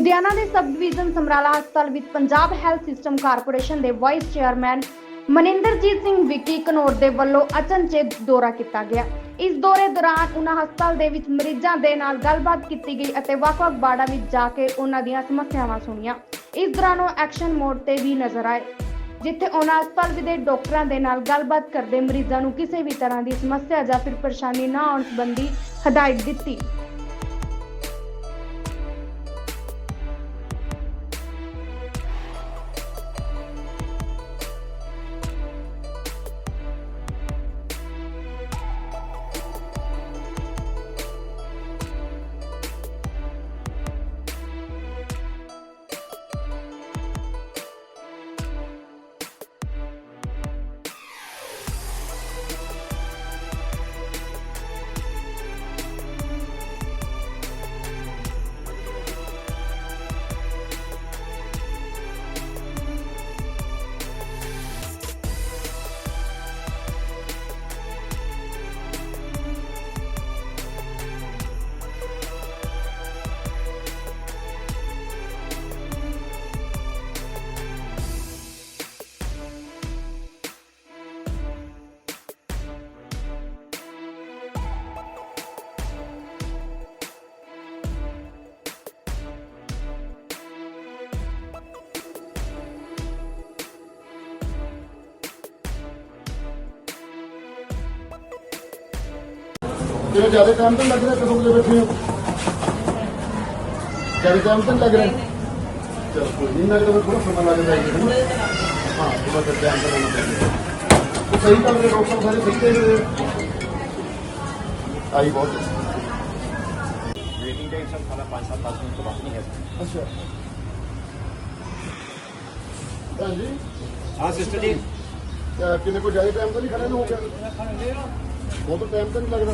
ਲੁਧਿਆਣਾ ਦੇ sub division Samrala ਹਸਪਤਾਲ ਵਿੱਚ ਪੰਜਾਬ ਹੈਲਥ ਸਿਸਟਮ ਕਾਰਪੋਰੇਸ਼ਨ ਦੇ ਵਾਈਸ ਚੇਅਰਮੈਨ ਮਨਿੰਦਰਜੀਤ ਸਿੰਘ ਵਿੱਕੀ ਕਨੌਰ ਦੇ ਵੱਲੋਂ ਅਚਨਚੇਤ ਦੌਰਾ ਕੀਤਾ ਗਿਆ। ਇਸ ਦੌਰੇ ਦੌਰਾਨ ਉਹਨਾਂ ਹਸਪਤਾਲ ਦੇ ਵਿੱਚ ਮਰੀਜ਼ਾਂ ਦੇ ਨਾਲ ਗੱਲਬਾਤ ਕੀਤੀ ਗਈ ਅਤੇ ਵੱਖ-ਵੱਖ ਵਾਰਡਾਂ ਵਿੱਚ ਜਾ ਕੇ ਉਹਨਾਂ ਦੀਆਂ ਸਮੱਸਿਆਵਾਂ ਸੁਣੀਆਂ। ਇਸ ਦੌਰਾਨ ਉਹ ਐਕਸ਼ਨ ਮੋਡ ਤੇ ਵੀ ਨਜ਼ਰ ਆਏ, ਜਿੱਥੇ ਉਹਨਾਂ ਹਸਪਤਾਲ ਦੇ ਡਾਕਟਰਾਂ ਦੇ ਨਾਲ ਗੱਲਬਾਤ ਕਰਦੇ ਮਰੀਜ਼ਾਂ ਨੂੰ ਕਿਸੇ ਵੀ ਤਰ੍ਹਾਂ ਦੀ ਸਮੱਸਿਆ ਜਾਂ ਫਿਰ ਪਰੇਸ਼ਾਨੀ ਨਾ ਆਉਣ ਸੰਬੰਧੀ ਹਦਾਇਤ ਦਿੱਤੀ। ਜਿਵੇਂ ਜ਼ਿਆਦਾ ਟਾਈਮ ਤਾਂ ਨੀ ਲੱਗ ਰਿਹਾ ਕਦੋਂ ਦੇ ਬੈਠੇ ਹੋ ਜ਼ਿਆਦਾ ਟਾਈਮ ਤਾਂ ਨੀ ਲੱਗ ਰਿਹਾ ਚਲ ਕੋਈ ਨਹੀਂ ਮੈਂ ਤਾਂ ਥੋੜਾ ਸਮਾਂ ਲੱਗ ਜਾਏਗਾ ਹੈ ਨਾ ਹਾਂ ਥੋੜਾ ਜਿਹਾ ਟਾਈਮ ਤਾਂ ਲੱਗਣਾ ਪੈਂਦਾ ਉਹ ਸਹੀ ਗੱਲ ਹੈ ਡਾਕਟਰ ਸਾਰੇ ਸਹੀ ਕਹਿ ਰਹੇ ਆ। ਆਈ ਬਹੁਤ ਹੈ। वेटिंग टाइम सर खाना पाँच सात दस मिनट तो बाकी नहीं है सर ਅੱਛਾ ਹਾਂਜੀ हाँ सिस्टर जी ਅਹ ਕਿੰਨੇ ਕੋਈ ਜ਼ਿਆਦਾ ਟਾਈਮ ਤਾਂ ਨਹੀਂ ਖੜੇ ਨੂੰ ਹੋ ਗਿਆ ਬਹੁਤ ਟਾਈਮ ਤਾਂ ਨਹੀਂ ਲੱਗਦਾ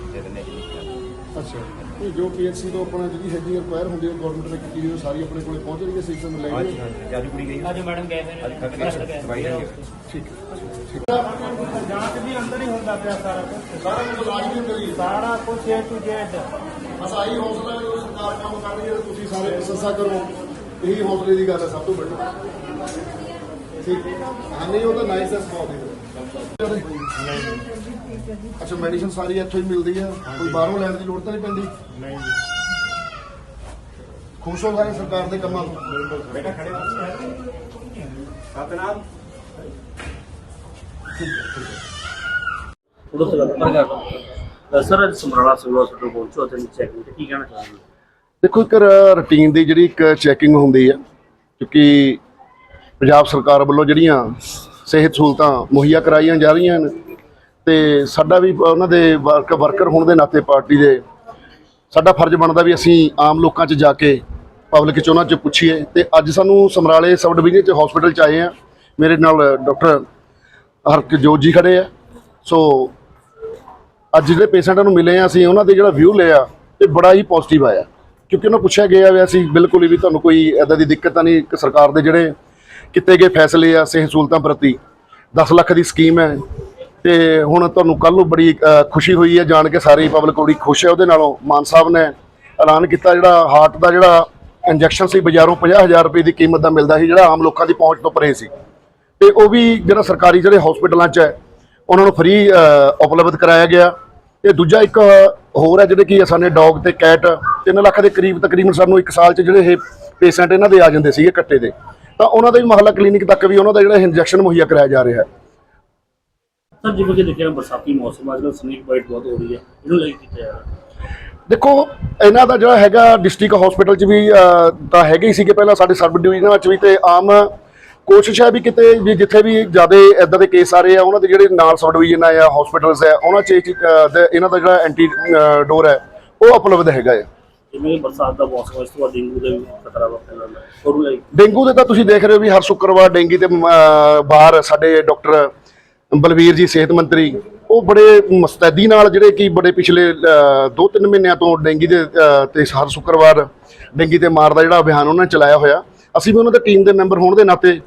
ਅੱਛਾ। ਇਹ ਜੋ ਪੀਐਚਸੀ ਤੋਂ ਆਪਣਾ ਜਿਹੜੀ ਹੈਗੀ ਰਿਕੁਆਇਰ ਹੁੰਦੀ ਹੈ ਗਵਰਨਮੈਂਟ ਨੇ ਕੀਤੀ ਹੋਈ ਸਾਰੀ ਆਪਣੇ ਕੋਲੇ ਪਹੁੰਚ ਰਹੀ ਹੈ ਸਿਸਟਮ ਲੈ ਕੇ। ਹਾਂਜੀ ਅੱਜ ਕੁੜੀ ਗਈ। ਅੱਜ ਮੈਡਮ ਗਏ ਫਿਰ ਅੱਜ ਖੱਟ ਗਏ ਦਵਾਈ ਲੈਣ ਗਏ ਠੀਕ ਠੀਕ ਜਾਂਚ ਵੀ ਅੰਦਰ ਹੀ ਹੁੰਦਾ ਪਿਆ ਸਾਰਾ ਕੁਝ ਸਾਰਾ ਕੁਝ ਲਾਜ਼ਮੀ ਹੁੰਦਾ ਸਾਰਾ ਕੁਝ A to Z ਬਸ ਆਹੀ ਹੌਸਲਾ ਜੋ ਸਰਕਾਰ ਕੰਮ ਕਰ ਰਹੀ ਹੈ ਤੁਸੀਂ ਸਾਰੇ ਪ੍ਰਸ਼ੰਸਾ ਕਰੋ। ਇਹੀ ਹੌਸਲੇ ਦੀ ਗੱਲ ਹੈ ਸਭ ਤੋਂ ਵੱਡੀ। ਅੱਛਾ ਮੈਡੀਸਨ ਸਾਰੀ ਇੱਥੋਂ ਹੀ ਮਿਲਦੀ ਆ ਕੋਈ ਬਾਹਰੋਂ ਲੈਣ ਦੀ ਲੋੜ ਤਾਂ ਨਹੀਂ ਪੈਂਦੀ? ਨਹੀਂ ਖੁਸ਼ ਹੋ ਸਾਰੇ ਸਰਕਾਰ ਦੇ ਕੰਮਾਂ ਤੋਂ? ਬੇਟਾ ਖੜੇ ਹੋ। ਸਤਨਾਮ। ਥੋੜਾ ਸਲਾਮ ਕਰ ਸਰ ਸਮਰਾਲਾ ਸਿਵਲ ਹਸਪਤਾਲ ਪਹੁੰਚੋ ਤੇ ਚੈਕਿੰਗ ਤੇ ਕੀ ਕਹਿਣਾ ਚਾਹੁੰਦੇ ਦੇਖੋ ਇੱਕ ਰੁਟੀਨ ਦੀ ਜਿਹੜੀ ਇੱਕ ਚੈਕਿੰਗ ਹੁੰਦੀ ਆ ਕਿਉਂਕਿ ਪੰਜਾਬ ਸਰਕਾਰ ਵੱਲੋਂ ਜਿਹੜੀਆਂ ਸਿਹਤ ਸਹੂਲਤਾਂ ਮੁਹੱਈਆ ਕਰਾਈਆਂ ਜਾ ਰਹੀਆਂ ਹਨ ਤੇ ਸਾਡਾ ਵੀ ਉਹਨਾਂ ਦੇ ਵਰਕ ਵਰਕਰ ਹੋਣ ਦੇ ਨਾਤੇ ਪਾਰਟੀ ਦੇ ਸਾਡਾ ਫਰਜ਼ ਬਣਦਾ ਵੀ ਅਸੀਂ ਆਮ ਲੋਕਾਂ 'ਚ ਜਾ ਕੇ ਪਬਲਿਕ 'ਚ ਉਹਨਾਂ 'ਚ ਪੁੱਛੀਏ ਤੇ ਅੱਜ ਸਾਨੂੰ ਸਮਰਾਲੇ ਸਬ ਡਿਵੀਜ਼ਨ 'ਚ ਹਸਪੀਟਲ 'ਚ ਆਏ ਆ ਮੇਰੇ ਨਾਲ ਡਾਕਟਰ ਹਰਕਜੋਤ ਜੀ ਖੜੇ ਆ। ਸੋ ਅੱਜ ਜਿਹੜੇ ਪੇਸ਼ੈਂਟਾਂ ਨੂੰ ਮਿਲੇ ਆ ਅਸੀਂ, ਉਹਨਾਂ ਦੇ ਜਿਹੜਾ ਵਿਊ ਲਿਆ ਇਹ ਬੜਾ ਹੀ ਪੋਜ਼ਿਟਿਵ ਆਇਆ। ਕਿਉਂਕਿ ਉਹਨਾਂ ਪੁੱਛਿਆ ਗਿਆ ਵੀ ਅਸੀਂ ਬਿਲਕੁਲ ਹੀ ਵੀ ਤੁਹਾਨੂੰ ਕੋਈ ਐਦਾਂ ਦੀ ਦਿੱਕਤ ਤਾਂ ਨਹੀਂ ਕਿ ਸਰਕਾਰ ਦੇ ਜਿਹੜੇ ਕੀਤੇ ਗਏ ਫੈਸਲੇ ਆ ਸਿਹਤ ਸਹੂਲਤਾਂ ਪ੍ਰਤੀ। 10 ਲੱਖ ਦੀ ਸਕੀਮ ਹੈ। ਤੇ ਹੁਣ ਤੁਹਾਨੂੰ ਕੱਲ ਨੂੰ ਬੜੀ ਖੁਸ਼ੀ ਹੋਈ ਹੈ। ਜਾਣ ਕੇ ਸਾਰੀ ਪਬਲਿਕ ਬੜੀ ਖੁਸ਼ ਹੈ। ਉਹਦੇ ਨਾਲੋਂ ਮਾਨ ਸਾਹਿਬ ਨੇ ਐਲਾਨ ਕੀਤਾ ਜਿਹੜਾ ਹਾਰਟ ਦਾ ਜਿਹੜਾ ਇੰਜੈਕਸ਼ਨ ਸੀ, ਬਾਜ਼ਾਰੋਂ 50000 ਰੁਪਏ ਦੀ ਕੀਮਤ ਦਾ ਮਿਲਦਾ ਸੀ, ਜਿਹੜਾ ਆਮ ਲੋਕਾਂ ਦੀ ਪਹੁੰਚ ਤੋਂ ਪਰੇ ਸੀ। ਤੇ ਉਹ ਵੀ ਜਿਹੜਾ ਸਰਕਾਰੀ ਜਿਹੜੇ ਹਸਪੀਟਲਾਂ 'ਚ ਹੈ, ਉਹਨਾਂ ਨੂੰ ਫ੍ਰੀ ਉਪਲਬਧ ਕਰਾਇਆ ਗਿਆ। ਤੇ ਦੂਜਾ ਇੱਕ ਹੋਰ ਹੈ, ਜਿਹੜੇ ਕਿ ਸਾਡੇ ਡੌਗ ਤੇ ਕੈਟ 3 ਲੱਖ ਦੇ ਕਰੀਬ ਤਕਰੀਬਨ ਸਾਨੂੰ ਇੱਕ ਸਾਲ 'ਚ ਜਿਹੜੇ ਇਹ ਪੇਸ਼ੈਂਟ ਇਹਨਾਂ ਦੇ ਆ ਜਾਂਦੇ ਸੀਗੇ ਕੱਟੇ ਦੇ। ਤਾਂ ਉਹਨਾਂ ਦਾ ਵੀ ਮਹੱਲਾ ਕਲੀਨਿਕ ਤੱਕ ਵੀ ਉਹਨਾਂ ਦਾ ਜਿਹੜਾ ਇੰਜੈਕਸ਼ਨ ਮੁਹੱਈਆ ਕਰਾਇਆ ਜਾ ਰਿਹਾ ਹੈ। ਸਰ ਜਿਵੇਂ ਕਿ ਦੇਖਿਆ ਬਰਸਾਤੀ ਮੌਸਮ ਅੱਜ ਕੱਲ੍ਹ ਸਨੇਕ ਬਾਈਟ ਬਹੁਤ ਹੋ ਰਹੀ ਹੈ ਇਹਨੂੰ ਲੈ ਕੇ ਕੀਤਾ ਜਾ ਰਿਹਾ? ਦੇਖੋ ਇਹਨਾਂ ਦਾ ਜਿਹੜਾ ਹੈਗਾ ਡਿਸਟ੍ਰਿਕਟ ਹਸਪੀਟਲ 'ਚ ਵੀ ਤਾਂ ਹੈਗੇ ਹੀ ਸੀਗੇ ਪਹਿਲਾਂ ਸਾਡੇ ਸਬ ਡਿਵੀਜ਼ਨਾਂ ਵਿੱਚ ਵੀ ਤੇ ਆਮ ਕੋਸ਼ਿਸ਼ ਹੈ ਵੀ ਕਿਤੇ ਵੀ ਜਿੱਥੇ ਵੀ ਜ਼ਿਆਦਾ ਇਦਾਂ ਦੇ ਕੇਸ ਆ ਰਹੇ ਆ ਉਹਨਾਂ ਦੇ ਜਿਹੜੇ ਨਾਲ ਸਬ ਡਿਵੀਜ਼ਨ ਆ ਜਾਂ ਹਸਪੀਟਲਸ ਆ ਉਹਨਾਂ 'ਚ ਇਹਨਾਂ ਦਾ ਜਿਹੜਾ ਐਂਟੀ ਡੋਰ ਹੈ ਉਹ ਉਪਲਬਧ ਹੈਗਾ ਹੈ। ਜਿਵੇਂ ਬਰਸਾਤ ਦਾ ਮੌਸਮ ਹੈ ਇਸ ਤੋਂ ਬਾਅਦ ਡੇਂਗੂ ਦਾ ਵੀ ਖਤਰਾ ਵਾ ਫੈਲਣ ਦਾ ਉਹਨੂੰ ਡੇਂਗੂ ਦੇ ਤਾਂ ਤੁਸੀਂ ਦੇਖ ਰਹੇ ਹੋ ਵੀ ਹਰ ਸ਼ੁੱਕਰਵਾਰ ਡੇਂਗੀ ਤੇ ਅਮ, ਬਾਹਰ ਸਾਡੇ ਡਾਕਟਰ ਬਲਵੀਰ ਜੀ ਸਿਹਤ ਮੰਤਰੀ ਉਹ ਬੜੇ ਮੁਸਤੈਦੀ ਨਾਲ ਜਿਹੜੇ ਕਿ ਬੜੇ ਪਿਛਲੇ 2-3 ਮਹੀਨਿਆਂ ਤੋਂ ਡੇਂਗੀ ਦੇ ਅ, ਤੇ ਹਰ ਸ਼ੁੱਕਰਵਾਰ ਡੇਂਗੀ ਤੇ ਮਾਰ ਦਾ ਜਿਹੜਾ ਅਭਿਆਨ ਉਹਨਾਂ ਨੇ ਚਲਾਇਆ ਹੋਇਆ ਅਸੀਂ ਵੀ ਉਹਨਾਂ ਦੇ ਟੀਮ ਦੇ ਮੈਂਬਰ ਹੋਣ ਦੇ ਨਾਤੇ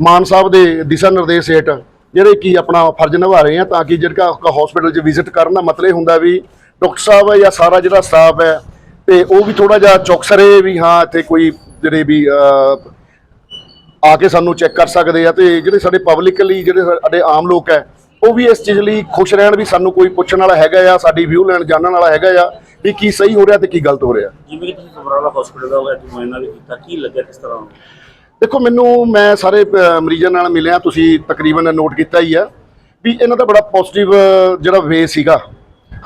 ਮਾਨ ਸਾਹਿਬ ਦੇ ਦਿਸ਼ਾ ਨਿਰਦੇਸ਼ ਹੇਠ ਜਿਹੜੇ ਕਿ ਆਪਣਾ ਫਰਜ਼ ਨਿਭਾ ਰਹੇ ਆ ਤਾਂ ਕਿ ਜਿਹੜਾ ਹਸਪੀਟਲ 'ਚ ਵਿਜ਼ਿਟ ਕਰਨ ਦਾ ਮਤਲਬ ਇਹ ਹੁੰਦਾ ਵੀ ਡਾਕਟਰ ਸਾਹਿਬ ਹੈ ਜਾਂ ਸਾਰਾ ਜਿਹੜਾ ਸਟਾਫ ਹੈ ਤੇ ਉਹ ਵੀ ਥੋੜਾ ਜਿਹਾ ਚੌਕਸਰੇ ਵੀ ਹਾਂ ਇੱਥੇ ਕੋਈ ਜਿਹੜੇ ਵੀ ਆ ਕੇ ਸਾਨੂੰ ਚੈੱਕ ਕਰ ਸਕਦੇ ਆ ਤੇ ਜਿਹੜੇ ਸਾਡੇ ਪਬਲਿਕਲੀ ਜਿਹੜੇ ਸਾਡੇ ਆਮ ਲੋਕ ਹੈ ਉਹ ਵੀ ਇਸ ਚੀਜ਼ ਲਈ ਖੁਸ਼ ਰਹਿਣ ਵੀ ਸਾਨੂੰ ਕੋਈ ਪੁੱਛਣ ਵਾਲਾ ਹੈਗਾ ਆ ਸਾਡੀ ਵਿਊ ਲੈਣ ਜਾਣਨ ਵਾਲਾ ਹੈਗਾ ਆ ਵੀ ਕੀ ਸਹੀ ਹੋ ਰਿਹਾ ਤੇ ਕੀ ਗਲਤ ਹੋ ਰਿਹਾ। ਜਿਵੇਂ ਕਿ ਤੁਸੀਂ ਸਮਰਾਲਾ ਹਸਪੀਟਲ ਦਾ ਅੱਜ ਮੁਆਇਨਾ ਵੀ ਕੀਤਾ ਕੀ ਲੱਗਿਆ ਕਿਸ ਤਰ੍ਹਾਂ? ਦੇਖੋ ਮੈਨੂੰ ਮੈਂ ਸਾਰੇ ਮਰੀਜ਼ਾਂ ਨਾਲ ਮਿਲਿਆ ਤੁਸੀਂ ਤਕਰੀਬਨ ਨੋਟ ਕੀਤਾ ਹੀ ਆ ਵੀ ਇਹਨਾਂ ਦਾ ਬੜਾ ਪੋਜ਼ਿਟਿਵ ਜਿਹੜਾ ਵੇ ਸੀਗਾ।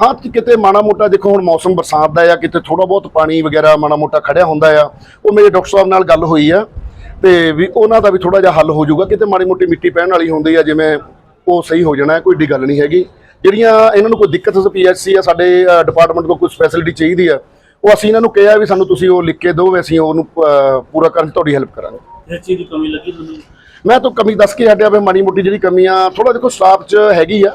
ਹਾਂ ਕਿਤੇ ਮਾੜਾ ਮੋਟਾ ਦੇਖੋ ਹੁਣ ਮੌਸਮ ਬਰਸਾਤ ਦਾ ਆ ਕਿਤੇ ਥੋੜਾ ਬਹੁਤ ਪਾਣੀ ਵਗੈਰਾ ਮਾੜਾ ਮੋਟਾ ਖੜਿਆ ਹੁੰਦਾ ਆ ਉਹ ਮੇਰੇ ਡਾਕਟਰ ਸਾਹਿਬ ਨਾਲ ਗੱਲ ਹੋਈ ਆ ਤੇ ਵੀ ਉਹਨਾਂ ਦਾ ਵੀ ਥੋੜਾ ਜਿਹਾ ਹੱਲ ਹੋ ਜਾਊਗਾ ਕਿਤੇ ਮਾੜੀ ਮੋਟੀ ਮਿੱਟੀ ਪੈਣ ਵਾਲੀ ਹੁੰਦੀ ਆ ਜਿਵੇਂ ਉਹ ਸਹੀ ਹੋ ਜਾਣਾ ਕੋਈ ਏਡੀ ਗੱਲ ਨਹੀਂ ਹੈਗੀ। ਜਿਹੜੀਆਂ ਇਹਨਾਂ ਨੂੰ ਕੋਈ ਦਿੱਕਤ ਪੀਐਚਸੀ ਆ ਸਾਡੇ ਡਿਪਾਰਟਮੈਂਟ ਕੋਲ ਕੋਈ ਸਪੈਸ਼ਲਿਟੀ ਚਾਹੀਦੀ ਆ ਉਹ ਅਸੀਂ ਇਹਨਾਂ ਨੂੰ ਕਿਹਾ ਵੀ ਸਾਨੂੰ ਤੁਸੀਂ ਉਹ ਲਿਖ ਕੇ ਦਿਓ ਵੀ ਅਸੀਂ ਉਹਨੂੰ ਪੂਰਾ ਕਰਨ ਤੁਹਾਡੀ ਹੈਲਪ ਕਰਾਂਗੇ। ਇਸ ਚੀਜ਼ ਦੀ ਕਮੀ ਲੱਗੀ ਤੁਹਾਨੂੰ? ਮੈਂ ਤਾਂ ਕਮੀ ਦੱਸ ਕੇ ਹਟਿਆ ਵੀ ਮਾੜੀ ਮੋਟੀ ਜਿਹੜੀ ਕਮੀ ਆ ਥੋੜਾ ਦੇਖੋ ਸਟਾਫ 'ਚ ਹੈਗੀ ਆ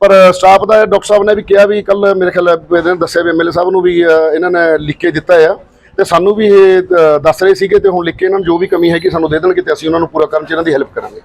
ਪਰ ਸਟਾਫ ਦਾ ਡਾਕਟਰ ਸਾਹਿਬ ਨੇ ਵੀ ਕਿਹਾ ਵੀ ਕੱਲ ਮੇਰੇ ਖਿਆਲ ਇਹਨੇ ਦੱਸਿਆ ਵੀ ਐਮਐਲਏ ਸਾਹਿਬ ਨੂੰ ਵੀ ਇਹਨਾਂ ਨੇ ਲਿਖ ਕੇ ਦਿੱਤਾ ਆ। ਤੇ ਸਾਨੂੰ ਵੀ ਇਹ ਦੱਸ ਰਹੇ ਸੀਗੇ ਤੇ ਹੁਣ ਲਿਖ ਕੇ ਇਹਨਾਂ ਨੂੰ ਜੋ ਵੀ ਕਮੀ ਹੈਗੀ ਸਾਨੂੰ ਦੇ ਦੇਣਗੇ ਤੇ ਅਸੀਂ ਉਹਨਾਂ ਨੂੰ ਪੂਰਾ ਕਰਨ 'ਚ ਇਹਨਾਂ ਦੀ ਹੈਲਪ ਕਰਾਂਗੇ।